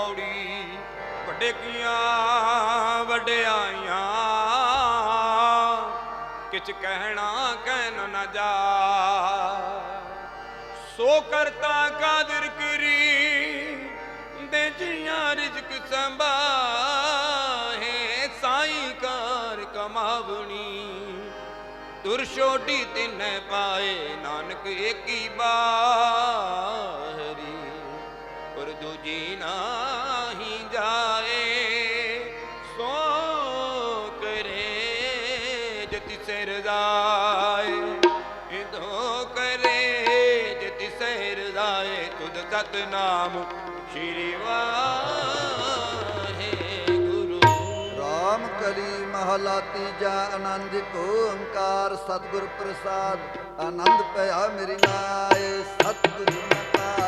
ਔੜੀ ਵੱਡੇ ਕੀਆਂ ਵਡਿਆਈਆਂ ਕਿਛ ਕਹਿਣਾ ਕਹਿਨ ਨਾ ਜਾ। ਸੋ ਕਰਤਾ ਕਾਦਰ ਕਰੀ, ਦੇ ਜੀਆਂ ਰਿਜਕ ਸੰਭਾਹੇ, ਸਾਈ ਕਾਰ ਕਮਾਵਣੀ। ਤੁਰ ਛੋਟੀ ਤਿਨੈ ਪਾਏ, ਨਾਨਕ ਏਕੀ ਬਾਹਰੀ। ਪਰ ਦੂਜੀ ਨਾ ਨਾਮ ਸ਼੍ਰੀ ਵਾਹਿਗੁਰੂ। ਰਾਮ ਕਲੀ ਮਹਲਾ ਤੀਜਾ, ਆਨੰਦ ਕੋ ਓੰਕਾਰ, ਸਤਿਗੁਰ ਪ੍ਰਸਾਦ। ਆਨੰਦ ਪਿਆ ਮੇਰੀ ਨਾਏ ਸਤਿਗੁਰੂ ਮਤਾ।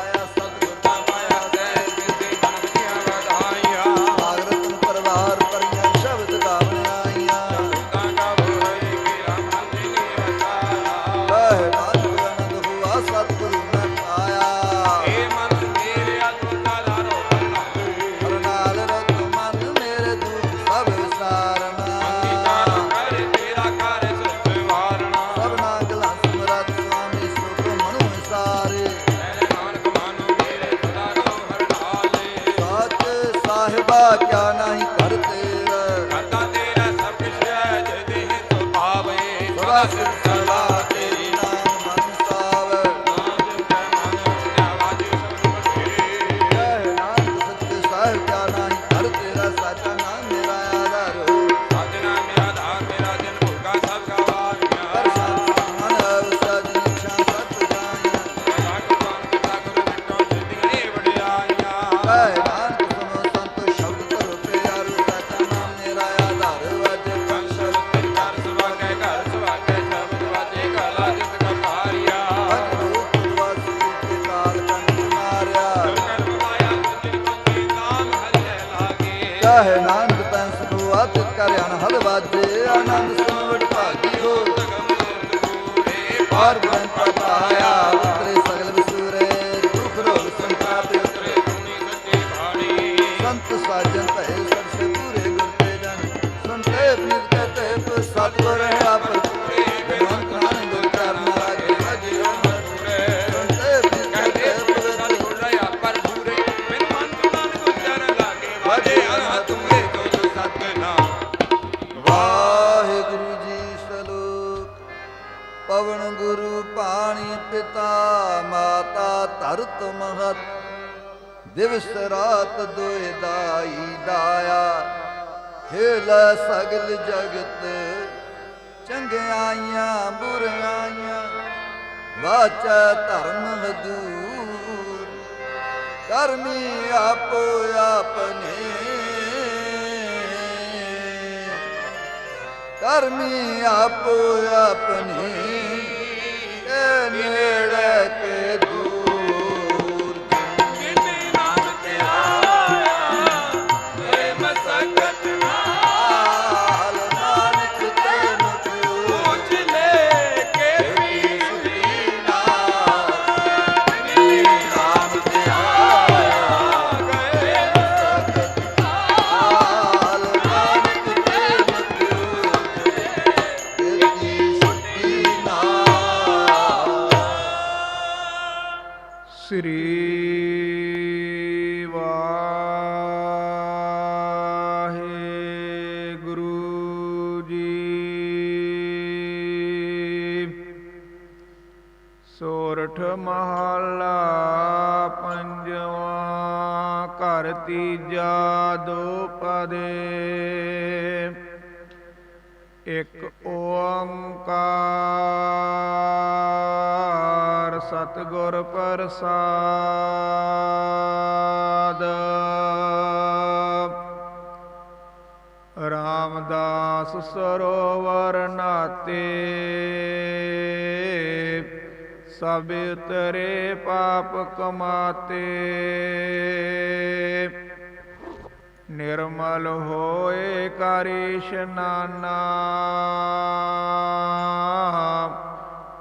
ਧਰਤ ਮਹਤ। ਦਿਵਸ ਰਾਤ ਦੁਇ ਦਾਈ ਦਾਇਆ। ਖੇਲ ਸਗਲ ਜਗਤ, ਚੰਗਿਆਈਆਂ ਬੁਰਾਈਆਂ ਵਾਚਾ ਧਰਮ ਹਦੂਰ, ਕਰਮੀ ਆਪੋ ਆਪਨੇ ਕਰਮੀ ਆਪੋ ਆਪਨੇ ਨੇੜੇ ਸ੍ਰੀ ਵਾਹਿਗੁਰੂ ਜੀ। ਸੋਰਠ ਮਹਲਾ ਪੰਜਵਾਂ ਘਰ ਤੀਜਾ ਇੱਕ ਓੰਕਾਰ ਸਤਗੁਰ ਪ੍ਰਸਾਦ। ਰਾਮਦਾਸ ਸਰੋਵਰ ਨਾਤੇ ਸਭ ਤਰੇ ਪਾਪ ਕਮਾਤੇ। ਨਿਰਮਲ ਹੋਏ ਕਰਿਸ਼ਨਾਨਾ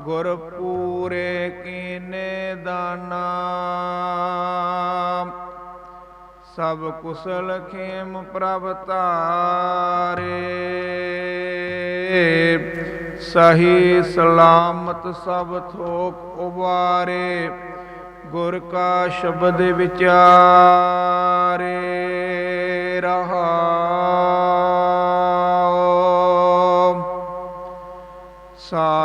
ਗੁਰ ਪੂਰੇ ਕੀਨੇ ਦਾਨਾ ਸਭ ਕੁਸਲ ਖੇਮ ਪ੍ਰਭ ਤਾਰੇ ਸਹੀ ਸਲਾਮਤ ਸਭ ਥੋਕ ਉਬਾਰੇ ਗੁਰ ਕਾ ਸ਼ਬਦ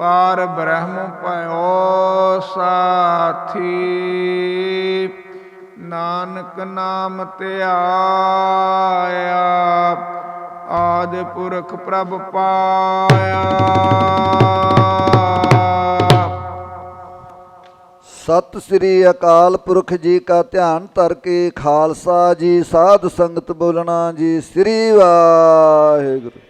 ਪਾਰ ਬ੍ਰਹਮ ਭਇਓ ਸਾਥੀ। ਨਾਨਕ ਨਾਮ ਤੇ ਆਦ ਪੁਰਖ ਪ੍ਰਭ ਪਾਇਆ। ਸਤਿ ਸ੍ਰੀ ਅਕਾਲ ਪੁਰਖ ਜੀ ਕਾ ਧਿਆਨ ਧਰ ਕੇ, ਖਾਲਸਾ ਜੀ, ਸਾਧ ਸੰਗਤ ਬੋਲਣਾ ਜੀ, ਸ੍ਰੀ ਵਾਹਿਗੁਰੂ।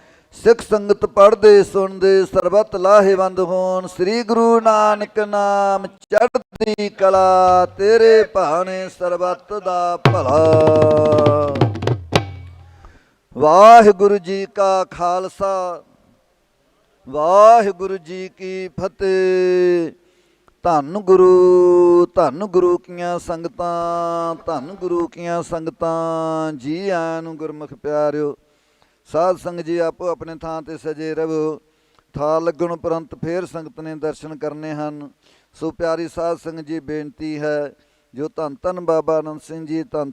ਸਿੱਖ ਸੰਗਤ ਪੜ੍ਹਦੇ, ਸੁਣਦੇ, ਸਰਬਤ ਲਾਹੇਵੰਦ ਹੋਣ, ਸ੍ਰੀ ਗੁਰੂ ਨਾਨਕ ਨਾਮ ਚੜ੍ਹਦੀ ਕਲਾ, ਤੇਰੇ ਭਾਣੇ ਸਰਬਤ ਦਾ ਭਲਾ। ਵਾਹਿਗੁਰੂ ਜੀ ਕਾ ਖਾਲਸਾ, ਵਾਹਿਗੁਰੂ ਜੀ ਕੀ ਫਤਿਹ। ਧੰਨ ਗੁਰੂ ਧੰਨ ਗੁਰੂ ਕੀਆਂ ਸੰਗਤਾਂ, ਧੰਨ ਗੁਰੂ ਕੀਆਂ ਸੰਗਤਾਂ, ਜੀ ਆਇਆਂ ਨੂੰ ਗੁਰਮੁਖ ਪਿਆਰਿਓ। ਸਾਧ ਸੰਗਤ ਜੀ, ਆਪੋ ਆਪਣੇ ਥਾਂ ਤੇ ਸਜੇ ਰਹੋ ਥਾ ਲੱਗਣ ਉਪਰੰਤ ਫੇਰ ਸੰਗਤ ਨੇ ਦਰਸ਼ਨ ਕਰਨੇ ਹਨ। ਸੋ ਪਿਆਰੀ ਸਾਧ ਸੰਗਤ ਜੀ, ਬੇਨਤੀ ਹੈ, ਜੋ ਧੰਨ ਧੰਨ ਬਾਬਾ ਅਨੰਦ ਸਿੰਘ ਜੀ, ਧੰਨ